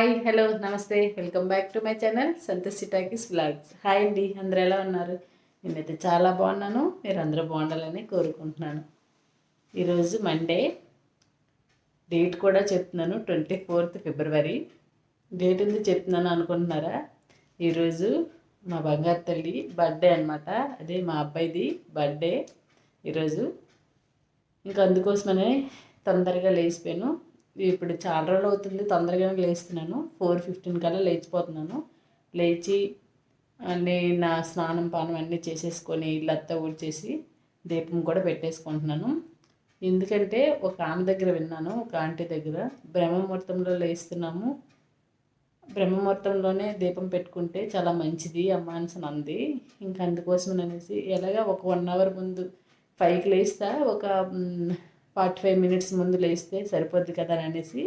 Hi hello నమస్తే. Welcome back to my channel Santoshi talkies blogs hi అండి అందరూ ఎలా ఉన్నారు? నేనైతే చాలా బాగున్నాను. మీరు అందరూ బాగుండాలని కోరుకుంటున్నాను. ఈరోజు మండే డేట్ కూడా చెప్తున్నాను ట్వంటీ ఫోర్త్ ఫిబ్రవరి. డేట్ ఉంది చెప్తున్నాను అనుకుంటున్నారా? ఈరోజు మా బంగారు తల్లి బర్త్డే అనమాట అదే మా అబ్బాయిది బర్త్డే ఈరోజు. ఇంకా అందుకోసమనే తొందరగా లేచిపోయాను. ఇప్పుడు చాలా రోజులు అవుతుంది తొందరగానే లేస్తున్నాను. ఫోర్ ఫిఫ్టీన్ కల్లా లేచిపోతున్నాను. లేచి అన్నీ నా స్నానం పానం అన్నీ చేసేసుకొని ఇల్లంతా ఊడ్చేసి దీపం కూడా పెట్టేసుకుంటున్నాను. ఎందుకంటే ఒక ఆమె దగ్గర విన్నాను ఒక ఆంటీ దగ్గర. బ్రహ్మముహూర్తంలో లేస్తున్నాము. బ్రహ్మముహూర్తంలోనే దీపం పెట్టుకుంటే చాలా మంచిది అమ్మ అని అంది ఇంకా అందుకోసం అనేసి ఎలాగా ఒక వన్ అవర్ ముందు ఫైవ్కి లేస్తా ఒక ఫార్టీ ఫైవ్ మినిట్స్ ముందు లేస్తే సరిపోద్ది కదా అని అనేసి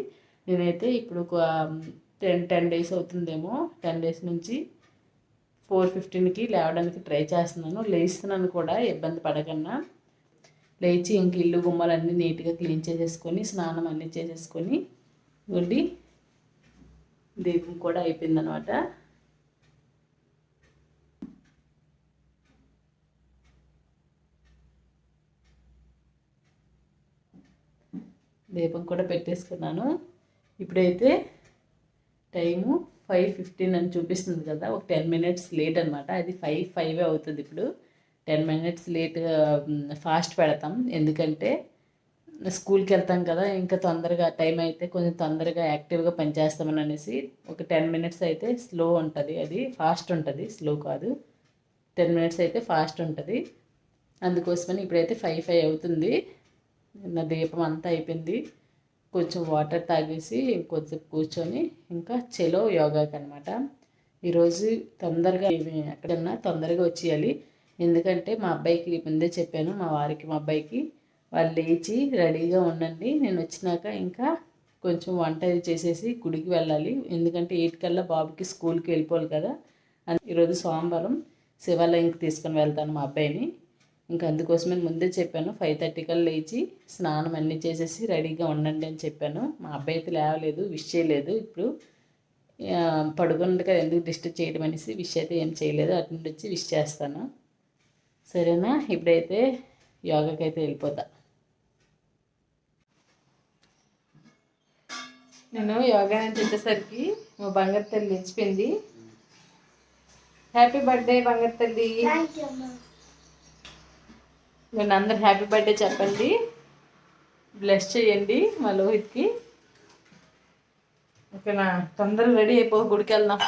నేనైతే ఇప్పుడు ఒక టెన్ టెన్ డేస్ అవుతుందేమో టెన్ డేస్ నుంచి ఫోర్ ఫిఫ్టీన్కి లేవడానికి ట్రై చేస్తున్నాను. లేస్తున్నాను కూడా ఇబ్బంది పడకన్నా. లేచి ఇంక ఇల్లు గుమ్మలన్నీ నీట్గా క్లీన్ చేసేసుకొని స్నానం అన్నీ చేసేసుకొని ఉండి దీపం కూడా అయిపోయిందనమాట. దీపం కూడా పెట్టేసుకున్నాను. ఇప్పుడైతే టైము ఫైవ్ ఫిఫ్టీన్ అని చూపిస్తుంది కదా ఒక టెన్ మినిట్స్ లేట్ అనమాట అది ఫైవ్ ఫైవ్ అవుతుంది ఇప్పుడు. టెన్ మినిట్స్ లేట్ ఫాస్ట్ పెడతాం. ఎందుకంటే స్కూల్కి వెళ్తాం కదా ఇంకా తొందరగా టైం అయితే కొంచెం తొందరగా యాక్టివ్గా పనిచేస్తామని అనేసి ఒక టెన్ మినిట్స్ అయితే స్లో ఉంటుంది. అది ఫాస్ట్ ఉంటుంది స్లో కాదు. టెన్ మినిట్స్ అయితే ఫాస్ట్ ఉంటుంది. అందుకోసమని ఇప్పుడైతే ఫైవ్ ఫైవ్ అవుతుంది. నా దీపం అంతా అయిపోయింది. కొంచెం వాటర్ తాగేసి ఇంకొద్దిసేపు కూర్చొని ఇంకా చెలో యోగాకి అనమాట ఈరోజు తొందరగా ఎక్కడన్నా తొందరగా వచ్చేయాలి. ఎందుకంటే మా అబ్బాయికి ముందే చెప్పాను మా వారికి మా అబ్బాయికి. వాళ్ళు లేచి రెడీగా ఉండండి. నేను వచ్చినాక ఇంకా కొంచెం వంట అది చేసేసి గుడికి వెళ్ళాలి. ఎందుకంటే ఎయిట్కల్లా బాబుకి స్కూల్కి వెళ్ళిపోవాలి కదా. ఈరోజు సోమవారం శివాలయంకి తీసుకొని వెళ్తాను మా అబ్బాయిని. ఇంకా అందుకోసమే ముందే చెప్పాను ఫైవ్ థర్టీ కల్లా లేచి స్నానం అన్నీ చేసేసి రెడీగా ఉండండి అని చెప్పాను. మా అబ్బాయి అయితే లేవలేదు విష్ చేయలేదు ఇప్పుడు. పడుకుండగా ఎందుకు డిస్టర్బ్ చేయడం అనేసి విష్ అయితే ఏం చేయలేదు అటు నుండి వచ్చి విష్ చేస్తాను. సరేనా? ఇప్పుడైతే యోగాకి అయితే వెళ్ళిపోతా. నేను యోగా నుంచి వచ్చేసరికి మా బంగారు తల్లి లేచిపోయింది. హ్యాపీ బర్త్డే బంగారు తల్లి. నేను అందరు హ్యాపీ బర్త్డే చెప్పండి. బ్లెస్ చేయండి మా లోహిత్కి. ఓకేనా? తొందరగా రెడీ అయిపో గుడికి వెళ్దాం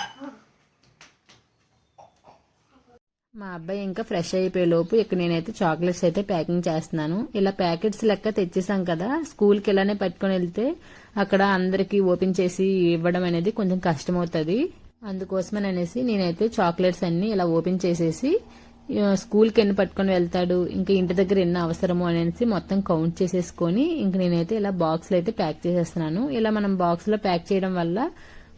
మా అబ్బాయి ఇంకా ఫ్రెష్ అయిపోయే లోపు ఇక్కడ నేనైతే చాక్లెట్స్ అయితే ప్యాకింగ్ చేస్తున్నాను. ఇలా ప్యాకెట్స్ లెక్క తెచ్చేసాం కదా స్కూల్కి ఇలానే పట్టుకొని వెళ్తే అక్కడ అందరికి ఓపెన్ చేసి ఇవ్వడం అనేది కొంచెం కష్టం అవుతుంది అందుకోసమని అనేసి నేనైతే చాక్లెట్స్ అన్ని ఇలా ఓపెన్ చేసేసి స్కూల్కి ఎన్ని పట్టుకొని వెళ్తాడు ఇంకా ఇంటి దగ్గర ఎన్ని అవసరము అనేసి మొత్తం కౌంట్ చేసేసుకొని ఇంక నేనైతే ఇలా బాక్స్లో అయితే ప్యాక్ చేసేస్తున్నాను. ఇలా మనం బాక్స్లో ప్యాక్ చేయడం వల్ల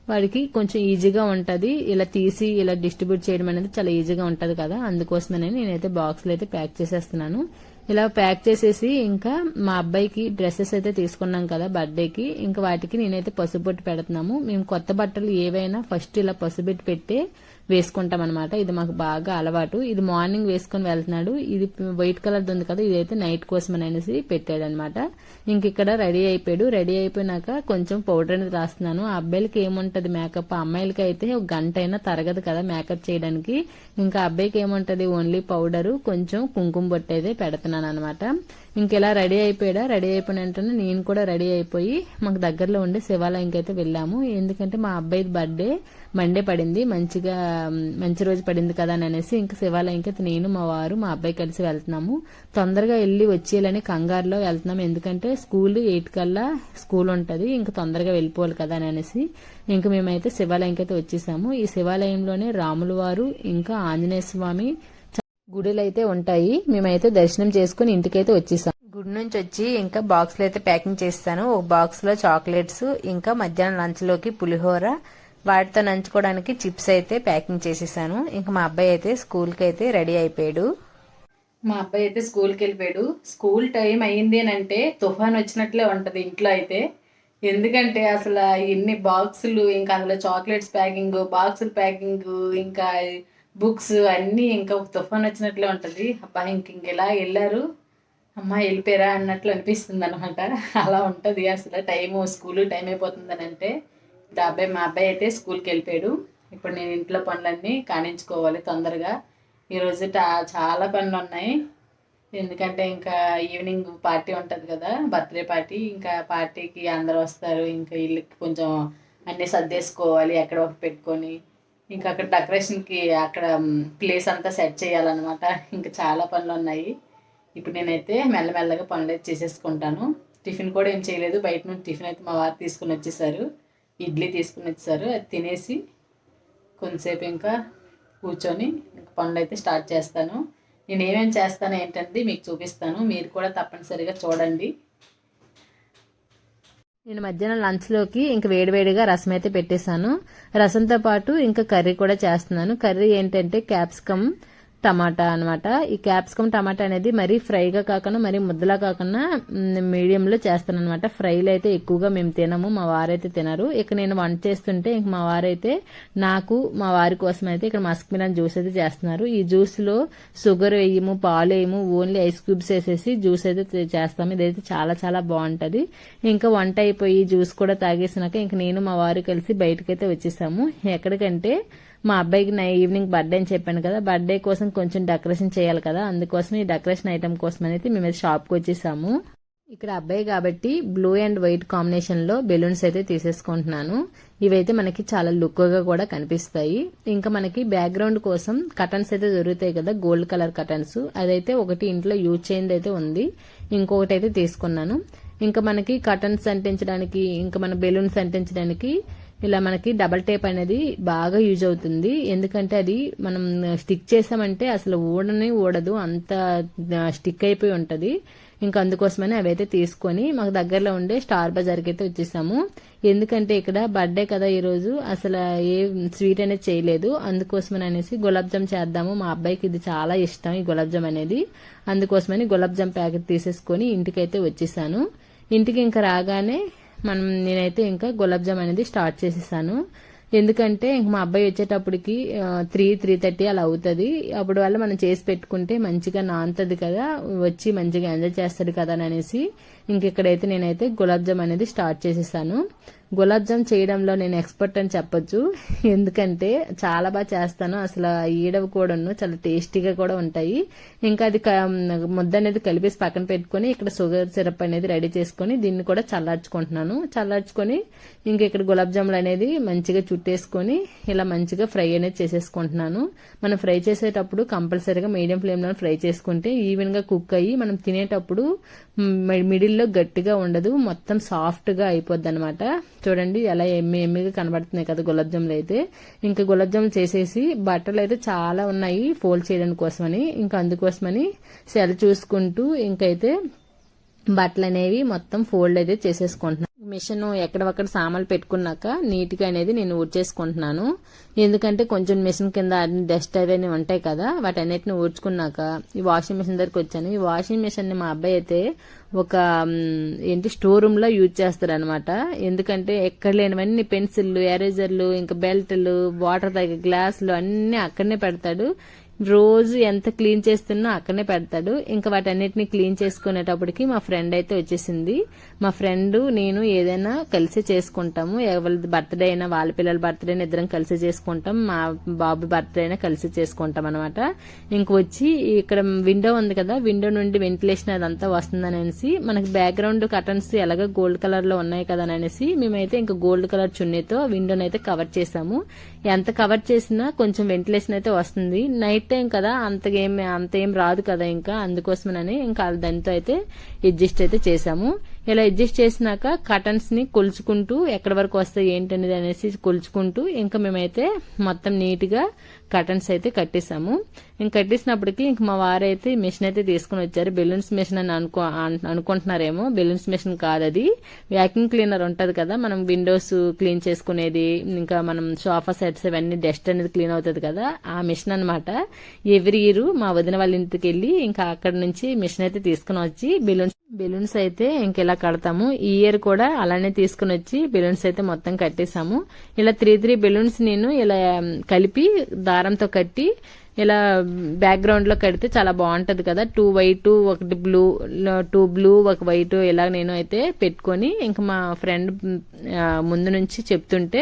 వాడికి కొంచెం ఈజీగా ఉంటుంది. ఇలా తీసి ఇలా డిస్ట్రిబ్యూట్ చేయడం అనేది చాలా ఈజీగా ఉంటుంది కదా. అందుకోసమనే నేనైతే బాక్స్లో అయితే ప్యాక్ చేసేస్తున్నాను. ఇలా ప్యాక్ చేసేసి ఇంకా మా అబ్బాయికి డ్రెస్సెస్ అయితే తీసుకున్నాం కదా బర్త్డేకి. ఇంకా వాటికి నేనైతే పసుబొట్టు పెడుతున్నాము. మేము కొత్త బట్టలు ఏవైనా ఫస్ట్ ఇలా పసుబొట్టు పెట్టే వేసుకుంటాం అనమాట ఇది మాకు బాగా అలవాటు. ఇది మార్నింగ్ వేసుకొని వెళ్తున్నాడు. ఇది వైట్ కలర్ ఉంది కదా ఇదైతే నైట్ కోసం అనేసి పెట్టాడు అనమాట ఇంక ఇక్కడ రెడీ అయిపోయాడు. రెడీ అయిపోయినాక కొంచెం పౌడర్ అనేది రాస్తున్నాను. ఆ అబ్బాయిలకి ఏముంటది మేకప్? అమ్మాయిలకి అయితే ఒక గంట అయినా తరగదు కదా మేకప్ చేయడానికి. ఇంకా అబ్బాయికి ఏముంటది? ఓన్లీ పౌడరు కొంచెం కుంకుమ బొట్టు అయితే పెడుతున్నాను అనమాట ఇంకెలా రెడీ అయిపోయాడా? రెడీ అయిపోయిన వెంటనే నేను కూడా రెడీ అయిపోయి మాకు దగ్గరలో ఉండే శివాలయంకి అయితే వెళ్ళాము. ఎందుకంటే మా అబ్బాయి బర్త్డే. మండే పడింది. మంచిగా మంచి రోజు పడింది కదా అని అనేసి ఇంకా శివాలయంకి అయితే నేను మా వారు మా అబ్బాయి కలిసి వెళ్తున్నాము. తొందరగా వెళ్ళి వచ్చేయాలని కంగారులో వెళ్తున్నాము. ఎందుకంటే స్కూల్ ఎయిట్ కల్లా స్కూల్ ఉంటుంది. ఇంకా తొందరగా వెళ్ళిపోవాలి కదా అని అనేసి ఇంకా మేమైతే శివాలయంకి అయితే వచ్చేసాము. ఈ శివాలయంలోనే రాముల వారు ఇంకా ఆంజనేయ స్వామి గుడులు అయితే ఉంటాయి. మేమైతే దర్శనం చేసుకుని ఇంటికైతే వచ్చేసాం. గుడి నుంచి వచ్చి ఇంకా బాక్స్లో అయితే ప్యాకింగ్ చేస్తాను. ఒక బాక్స్లో చాక్లెట్స్ ఇంకా మధ్యాహ్నం లంచ్లోకి పులిహోర వాటితో నంచుకోవడానికి చిప్స్ అయితే ప్యాకింగ్ చేసేసాను. ఇంకా మా అబ్బాయి అయితే స్కూల్కి అయితే రెడీ అయిపోయాడు. మా అబ్బాయి అయితే స్కూల్కి వెళ్ళిపోయాడు. స్కూల్ టైం అయ్యింది అని అంటే తుఫాన్ వచ్చినట్లే ఉంటుంది ఇంట్లో అయితే. ఎందుకంటే అసలు ఎన్ని బాక్సులు ఇంకా అందులో చాక్లెట్స్ ప్యాకింగ్ బాక్సుల ప్యాకింగ్ ఇంకా బుక్స్ అన్నీ ఇంకా ఒక తుఫాన్ వచ్చినట్లే ఉంటుంది. అబ్బా ఇంక ఇంక ఇలా వెళ్ళారు? అమ్మ వెళ్ళిపోయారా అన్నట్లు అనిపిస్తుంది అనమాట అలా ఉంటుంది అసలు టైము స్కూల్ టైం అయిపోతుందని అంటే. ఇప్పుడు అబ్బాయి మా అబ్బాయి అయితే స్కూల్కి వెళ్ళిపోయాడు. ఇప్పుడు నేను ఇంట్లో పనులన్నీ కానించుకోవాలి తొందరగా. ఈరోజు చాలా పనులు ఉన్నాయి. ఎందుకంటే ఇంకా ఈవినింగ్ పార్టీ ఉంటుంది కదా బర్త్డే పార్టీ ఇంకా పార్టీకి అందరు వస్తారు ఇంకా ఇల్లుకి కొంచెం అన్నీ సర్దేసుకోవాలి ఎక్కడ ఒకటి పెట్టుకొని. ఇంకా అక్కడ డెకరేషన్కి అక్కడ ప్లేస్ అంతా సెట్ చేయాలన్నమాట. ఇంకా చాలా పనులు ఉన్నాయి. ఇప్పుడు నేనైతే మెల్లమెల్లగా పనులు అయితే చేసేసుకుంటాను. టిఫిన్ కూడా ఏం చేయలేదు. బయట నుండి టిఫిన్ అయితే మా వారు తీసుకుని వచ్చేసారు. ఇడ్లీ తీసుకుని వచ్చారు అది తినేసి కొంతసేపు ఇంకా కూర్చొని పనులు అయితే స్టార్ట్ చేస్తాను. నేను ఏమేమి చేస్తాను ఏంటంటే మీకు చూపిస్తాను మీరు కూడా తప్పనిసరిగా చూడండి. నేను మధ్యాహ్నం లంచ్లోకి ఇంకా వేడివేడిగా రసం అయితే పెట్టేశాను. రసంతో పాటు ఇంకా కర్రీ కూడా చేస్తున్నాను. కర్రీ ఏంటంటే క్యాప్సికమ్ టమాటా అన్నమాట. ఈ క్యాప్సికమ్ టమాటా అనేది మరీ ఫ్రైగా కాకుండా మరీ ముద్దలా కాకుండా మీడియంలో చేస్తాను అనమాట ఫ్రైలు అయితే ఎక్కువగా మేము తినము మా వారైతే తినరు. ఇక నేను వంట చేస్తుంటే ఇంక మా వారైతే నాకు మా వారి కోసం అయితే ఇక్కడ మస్క్ మిలన్ జ్యూస్ అయితే చేస్తున్నారు. ఈ జ్యూస్లో షుగర్ వేయము పాలు వేయము ఓన్లీ ఐస్ క్యూబ్స్ వేసేసి జ్యూస్ అయితే చేస్తాము. ఇదైతే చాలా చాలా బాగుంటుంది. ఇంకా వంట అయిపోయి జ్యూస్ కూడా తాగేసినాక ఇంక నేను మా వారు కలిసి బయటకైతే వచ్చేసాము. ఎక్కడికంటే మా అబ్బాయికి నా ఈవినింగ్ బర్త్డే అని చెప్పాను కదా బర్త్డే కోసం కొంచెం డెకరేషన్ చేయాలి కదా అందుకోసం ఈ డెకరేషన్ ఐటమ్ కోసం అయితే మేము షాప్కి వచ్చేసాము. ఇక్కడ అబ్బాయి కాబట్టి బ్లూ అండ్ వైట్ కాంబినేషన్లో బెలూన్స్ అయితే తీసేసుకుంటున్నాను. ఇవైతే మనకి చాలా లుక్గా కూడా కనిపిస్తాయి. ఇంకా మనకి బ్యాక్గ్రౌండ్ కోసం కటన్స్ అయితే దొరుకుతాయి కదా గోల్డ్ కలర్ కటన్స్ అదైతే ఒకటి ఇంట్లో యూజ్ చేయింది అయితే ఉంది. ఇంకొకటి అయితే తీసుకున్నాను. ఇంకా మనకి కటన్స్ అంటించడానికి ఇంకా మన బెలూన్స్ అంటించడానికి ఇలా మనకి డబల్ టేప్ అనేది బాగా యూజ్ అవుతుంది. ఎందుకంటే అది మనం స్టిక్ చేసామంటే అసలు ఊడనే ఊడదు. అంత స్టిక్ అయిపోయి ఉంటుంది. ఇంకా అందుకోసమని అవైతే తీసుకొని మాకు దగ్గరలో ఉండే స్టార్ బజార్కి అయితే వచ్చేసాము. ఎందుకంటే ఇక్కడ బర్త్డే కదా ఈరోజు అసలు ఏ స్వీట్ అనేది చేయలేదు. అందుకోసమని అనేసి గులాబ్ జామ్ చేద్దాము. మా అబ్బాయికి ఇది చాలా ఇష్టం ఈ గులాబ్ జామ్ అనేది. అందుకోసమని గులాబ్ జామ్ ప్యాకెట్ తీసేసుకొని ఇంటికైతే వచ్చేసాను. ఇంటికి ఇంకా రాగానే మనం నేనైతే ఇంకా గులాబ్ జామ్ అనేది స్టార్ట్ చేసేసాను. ఎందుకంటే ఇంక మా అబ్బాయి వచ్చేటప్పటికి త్రీ త్రీ థర్టీ అలా అవుతుంది. అప్పుడు వల్ల మనం చేసి పెట్టుకుంటే మంచిగా నాంతది కదా వచ్చి మంచిగా ఎంజాయ్ చేస్తాడు కదా అని అనేసి ఇంక ఇక్కడైతే నేనైతే గులాబ్ జామ్ అనేది స్టార్ట్ చేసేసాను. గులాబ్ జామ్ చేయడంలో నేను ఎక్స్పర్ట్ అని చెప్పొచ్చు. ఎందుకంటే చాలా బాగా చేస్తాను. అసలు ఈడవి కూడాను చాలా టేస్టీగా కూడా ఉంటాయి. ఇంకా అది క- ముద్ద అనేది కలిపేసి పక్కన పెట్టుకొని ఇక్కడ షుగర్ సిరప్ అనేది రెడీ చేసుకొని దీన్ని కూడా చల్లార్చుకుంటున్నాను. చల్లార్చుకొని ఇంక ఇక్కడ గులాబ్ జాములు అనేది మంచిగా చుట్టేసుకొని ఇలా మంచిగా ఫ్రై అనేది చేసేసుకుంటున్నాను. మనం ఫ్రై చేసేటప్పుడు కంపల్సరీగా మీడియం ఫ్లేమ్లో ఫ్రై చేసుకుంటే ఈవెన్గా కుక్ అయ్యి మనం తినేటప్పుడు మిడిల్లో గట్టిగా ఉండదు. మొత్తం సాఫ్ట్గా అయిపోద్ది అనమాట చూడండి ఎలా ఎమ్మి ఎమ్మిగా కనబడుతున్నాయి కదా గులాబ్ జాములు అయితే. ఇంకా గులాబ్ జాములు చేసేసి బట్టలు అయితే చాలా ఉన్నాయి ఫోల్డ్ చేయడానికి కోసమని ఇంకా అందుకోసమని సెల్ చూసుకుంటూ ఇంకైతే బట్టలు అనేవి మొత్తం ఫోల్డ్ అయితే చేసేసుకుంటున్నాను మిషన్ ఎక్కడ సామాన్లు పెట్టుకున్నాక నీట్గా అనేది నేను ఊడ్చేసుకుంటున్నాను. ఎందుకంటే కొంచెం మిషన్ కింద అన్ని డస్ట్ అవన్నీ ఉంటాయి కదా వాటి అన్నిటిని ఊడ్చుకున్నాక ఈ వాషింగ్ మిషన్ దగ్గరికి వచ్చాను. ఈ వాషింగ్ మిషన్ని మా అబ్బాయి అయితే ఒక ఏంటి స్టోర్ రూమ్లో యూజ్ చేస్తారు అనమాట ఎందుకంటే ఎక్కడ లేనివన్నీ పెన్సిళ్ళు ఎరేజర్లు ఇంకా బెల్ట్లు వాటర్ తగ్గ గ్లాసులు అన్నీ అక్కడనే పెడతాడు. రోజు ఎంత క్లీన్ చేస్తున్నా అక్కడనే పెడతాడు. ఇంకా వాటన్నిటిని క్లీన్ చేసుకునేటప్పటికి మా ఫ్రెండ్ అయితే వచ్చేసింది. మా ఫ్రెండ్ నేను ఏదైనా కలిసి చేసుకుంటాము. ఎవరి బర్త్డే అయినా వాళ్ళ పిల్లల బర్త్డే అయినా ఇద్దరం కలిసి చేసుకుంటాం. మా బాబు బర్త్డే అయినా కలిసి చేసుకుంటాం అనమాట ఇంక వచ్చి ఇక్కడ విండో ఉంది కదా విండో నుండి వెంటిలేషన్ అదంతా వస్తుందని అనేసి మనకి బ్యాక్గ్రౌండ్ కటన్స్ ఎలాగో గోల్డ్ కలర్లో ఉన్నాయి కదా అని అనేసి మేమైతే ఇంకా గోల్డ్ కలర్ చున్నీతో విండోని అయితే కవర్ చేసాము ఎంత కవర్ చేసినా కొంచెం వెంటిలేషన్ అయితే వస్తుంది. నైట్ టైం కదా అంతగా అంత ఏం రాదు కదా ఇంకా అందుకోసమని ఇంకా దానితో అయితే అడ్జస్ట్ అయితే చేసాము ఇలా అడ్జస్ట్ చేసినాక కటన్స్ని కొలుచుకుంటూ ఎక్కడి వరకు వస్తాయి ఏంటనేది అనేసి కొలుచుకుంటూ ఇంకా మేమైతే మొత్తం నీట్గా కటన్స్ అయితే కట్టేసాము ఇంక కట్టేసినప్పటికి ఇంక మా వారైతే మిషన్ అయితే తీసుకుని వచ్చారు. బెలూన్స్ మిషన్ అని అనుకో అనుకుంటున్నారేమో. బెలూన్స్ మిషన్ కాదు అది వ్యాక్యూమ్ క్లీనర్ ఉంటది కదా మనం విండోస్ క్లీన్ చేసుకునేది ఇంకా మనం సోఫా సెట్స్ ఇవన్నీ డస్ట్ అనేది క్లీన్ అవుతుంది కదా ఆ మిషన్ అనమాట ఎవ్రీ ఇయర్ మా వదిన వాళ్ళ ఇంటికి వెళ్ళి ఇంకా అక్కడ నుంచి మిషన్ అయితే తీసుకుని వచ్చి బెలూన్స్ బెలూన్స్ అయితే ఇంక ఇలా కడతాము. ఈ ఇయర్ కూడా అలానే తీసుకుని వచ్చి బెలూన్స్ అయితే మొత్తం కట్టేసాము ఇలా త్రీ త్రీ బెలూన్స్ నేను ఇలా కలిపి దారంతో కట్టి ఇలా బ్యాక్గ్రౌండ్లో కడితే చాలా బాగుంటుంది కదా. టూ వైట్ ఒకటి బ్లూ టూ బ్లూ ఒక వైట్ ఇలా నేను అయితే పెట్టుకొని ఇంక మా ఫ్రెండ్ ముందు నుంచి చెప్తుంటే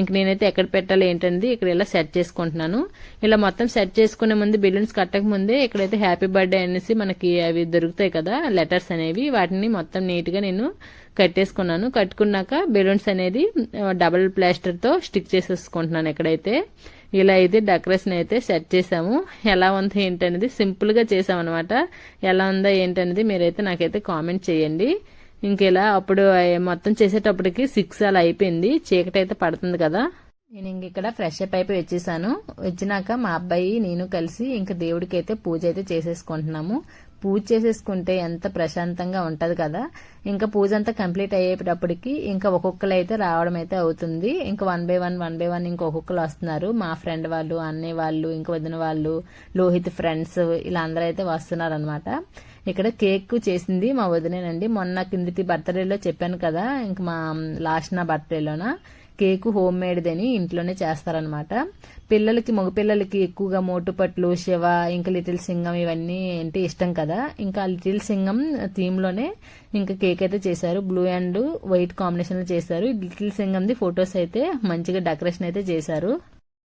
ఇంక నేనైతే ఎక్కడ పెట్టాలి ఏంటనేది ఇక్కడ ఇలా సెట్ చేసుకుంటున్నాను. ఇలా మొత్తం సెట్ చేసుకునే ముందు బెలూన్స్ కట్టక ముందే ఇక్కడైతే హ్యాపీ బర్త్డే అనేసి మనకి అవి దొరుకుతాయి కదా లెటర్స్ అనేవి. వాటిని మొత్తం నీట్గా నేను కట్టేసుకున్నాను. కట్టుకున్నాక బెలూన్స్ అనేది డబల్ ప్లాస్టర్తో స్టిక్ చేసేసుకుంటున్నాను ఎక్కడైతే. ఇలా అయితే డెకరేషన్ అయితే సెట్ చేసాము ఎలా ఉందో ఏంటనేది సింపుల్గా చేసామన్నమాట ఎలా ఉందో ఏంటనేది మీరైతే నాకైతే కామెంట్ చేయండి. ఇంకెలా అప్పుడు మొత్తం చేసేటప్పటికి సిక్స్ అలా అయిపోయింది. చీకటి అయితే పడుతుంది కదా. నేను ఇంక ఇక్కడ ఫ్రెష్ అప్ అయిపోయి వచ్చేసాను. వచ్చినాక మా అబ్బాయి నేను కలిసి ఇంక దేవుడికి అయితే పూజ అయితే చేసేసుకుంటున్నాము. పూజ చేసేసుకుంటే ఎంత ప్రశాంతంగా ఉంటది కదా. ఇంకా పూజ అంతా కంప్లీట్ అయ్యేటప్పటికి ఇంకా ఒక్కొక్కరు అయితే రావడం అయితే అవుతుంది. ఇంకా one by one one by one ఇంకా ఒక్కొక్కరు వస్తున్నారు. మా ఫ్రెండ్ వాళ్ళు అన్నయ్య వాళ్ళు ఇంకా వదిన వాళ్ళు లోహిత్ ఫ్రెండ్స్ ఇలా అందరూ అయితే వస్తున్నారు అనమాట ఇక్కడ కేక్ చేసింది మా వదినేనండి. మొన్న కిందటి బర్త్డేలో చెప్పాను కదా. ఇంకా మా లాస్ట్ నా బర్త్డేలోన. కేకు హోమ్ మేడ్దని ఇంట్లోనే చేస్తారనమాట పిల్లలకి మగపిల్లలకి ఎక్కువగా మోటుపట్లు శివ ఇంకా లిటిల్ సింగం ఇవన్నీ అంటే ఇష్టం కదా. ఇంకా లిటిల్ సింగం థీమ్లోనే ఇంకా కేక్ అయితే చేశారు. బ్లూ అండ్ వైట్ కాంబినేషన్లో చేశారు. లిటిల్ సింగంది ఫొటోస్ అయితే మంచిగా డెకరేషన్ అయితే చేశారు.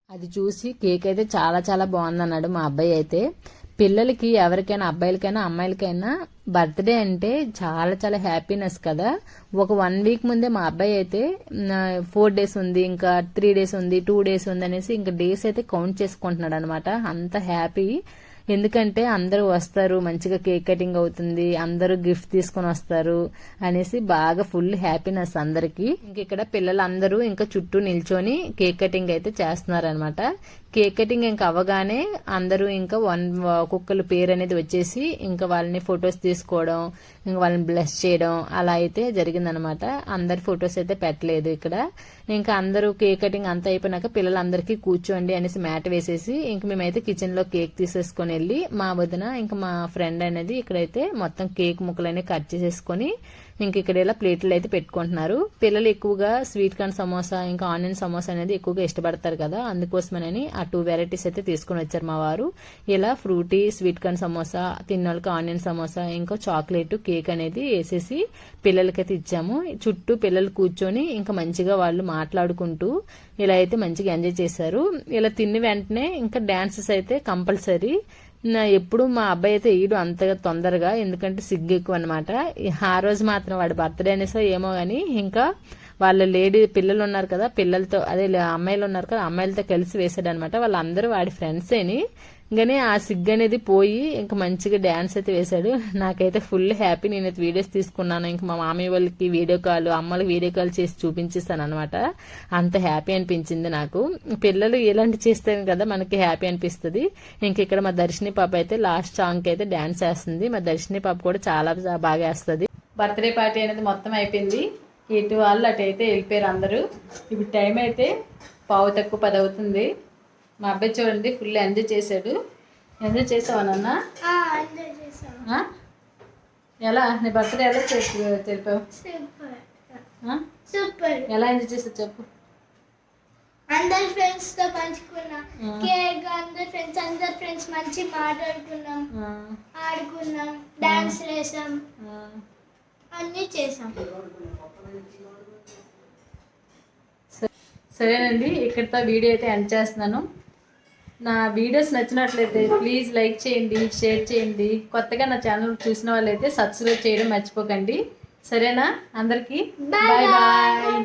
అది చూసి కేక్ అయితే చాలా చాలా బాగుందన్నాడు మా అబ్బాయి అయితే. పిల్లలకి ఎవరికైనా అబ్బాయిలకైనా అమ్మాయిలకైనా బర్త్డే అంటే చాలా చాలా హ్యాపీనెస్ కదా. ఒక వన్ వీక్ ముందే మా అబ్బాయి అయితే ఫోర్ డేస్ ఉంది ఇంకా త్రీ డేస్ ఉంది టూ డేస్ ఉంది అనేసి ఇంకా డేస్ అయితే కౌంట్ చేసుకుంటున్నాడు అనమాట అంత హ్యాపీ. ఎందుకంటే అందరూ వస్తారు మంచిగా కేక్ కటింగ్ అవుతుంది అందరూ గిఫ్ట్ తీసుకొని వస్తారు అనేసి బాగా ఫుల్ హ్యాపీనెస్ అందరికి. ఇంక ఇక్కడ పిల్లలందరూ ఇంకా చుట్టూ నిల్చొని కేక్ కటింగ్ అయితే చేస్తున్నారు అనమాట కేక్ కటింగ్ ఇంకా అవ్వగానే అందరూ ఇంకా వన్ కుక్కల పేరు అనేది వచ్చేసి ఇంకా వాళ్ళని ఫొటోస్ తీసుకోవడం ఇంకా వాళ్ళని బ్లెస్ చేయడం అలా అయితే జరిగిందనమాట. అందరి ఫొటోస్ అయితే పెట్టలేదు ఇక్కడ. ఇంకా అందరూ కేక్ కటింగ్ అంతా అయిపోయినాక పిల్లలందరికీ కూర్చోండి అనేసి మ్యాట్ వేసేసి ఇంక మేమైతే కిచెన్లో కేక్ తీసేసుకొని వెళ్ళి మా వదిన ఇంకా మా ఫ్రెండ్ అనేది ఇక్కడైతే మొత్తం కేక్ ముక్కలన్నీ కట్ చేసేసుకొని ఇంక ఇక్కడ ఇలా ప్లేట్లు అయితే పెట్టుకుంటున్నారు. పిల్లలు ఎక్కువగా స్వీట్ కార్న్ సమోసా ఇంకా ఆనియన్ సమోసా అనేది ఎక్కువగా ఇష్టపడతారు కదా. అందుకోసమని ఆ టూ వెరైటీస్ అయితే తీసుకొని వచ్చారు మా వారు. ఇలా ఫ్రూటీ స్వీట్ కార్న్ సమోసా తిన్నోళ్ళకి ఆనియన్ సమోసా ఇంకా చాక్లెట్ కేక్ అనేది వేసేసి పిల్లలకైతే ఇచ్చాము. చుట్టూ పిల్లలు కూర్చొని ఇంకా మంచిగా వాళ్ళు మాట్లాడుకుంటూ ఇలా అయితే మంచిగా ఎంజాయ్ చేశారు. ఇలా తిని వెంటనే ఇంకా డాన్సెస్ అయితే కంపల్సరీ. నా ఎప్పుడు మా అబ్బాయి అయితే వేయడు అంతగా తొందరగా ఎందుకంటే సిగ్గు ఎక్కువ అనమాట ఆ రోజు మాత్రం వాడి బర్త్డే అనేసో ఏమో గానీ ఇంకా వాళ్ళ లేడీ పిల్లలు ఉన్నారు కదా పిల్లలతో అదే అమ్మాయిలు ఉన్నారు కదా అమ్మాయిలతో కలిసి వేసాడు అనమాట వాళ్ళందరూ వాడి ఫ్రెండ్సేని కానీ ఆ సిగ్ అనేది పోయి ఇంకా మంచిగా డ్యాన్స్ అయితే వేశాడు. నాకైతే ఫుల్ హ్యాపీ నేనైతే వీడియోస్ తీసుకున్నాను. ఇంకా మా మామయ్య వాళ్ళకి వీడియో కాల్ అమ్మలకి వీడియో కాల్ చేసి చూపించేస్తాను అనమాట అంత హ్యాపీ అనిపించింది నాకు. పిల్లలు ఇలాంటి చేస్తారు కదా మనకి హ్యాపీ అనిపిస్తుంది. ఇంక ఇక్కడ మా దర్శిని పాప అయితే లాస్ట్ సాంగ్ అయితే డ్యాన్స్ వేస్తుంది. మా దర్శిని పాప కూడా చాలా బాగా వేస్తుంది. బర్త్డే పార్టీ అనేది మొత్తం అయిపోయింది. ఇటు వాళ్ళు అటు అయితే వెళ్ళిపోయారు అందరూ. ఇప్పుడు టైం అయితే పావు తక్కువ పది అవుతుంది మా అబ్బాయి చూడండి ఫుల్ ఎంజాయ్ చేశాడు. ఎంజాయ్ చేసావా నాన్న? చేసాం? ఎలా? నీ బర్త్డే ఎలా తెలిపావు? ఎలా ఎంజాయ్ చేసావు చెప్పు. అందరి ఫ్రెండ్స్తో పంచుకున్నాం. కేక్ అందరి ఫ్రెండ్స్ అందరి ఫ్రెండ్స్ మంచి మాట్లాడుకున్నాం. ఆడుకున్నాం డాన్స్ ఆ. అన్నీ చేసాం. సరేనండి ఇక్కడితో వీడియో అయితే ఎండ్ చేస్తున్నాను. నా వీడియోస్ నచ్చినట్లయితే ప్లీజ్ లైక్ చేయండి షేర్ చేయండి. కొత్తగా నా ఛానల్ చూసిన వాళ్ళైతే సబ్స్క్రైబ్ చేయడం మర్చిపోకండి. సరేనా? అందరికీ బాయ్. బాయ్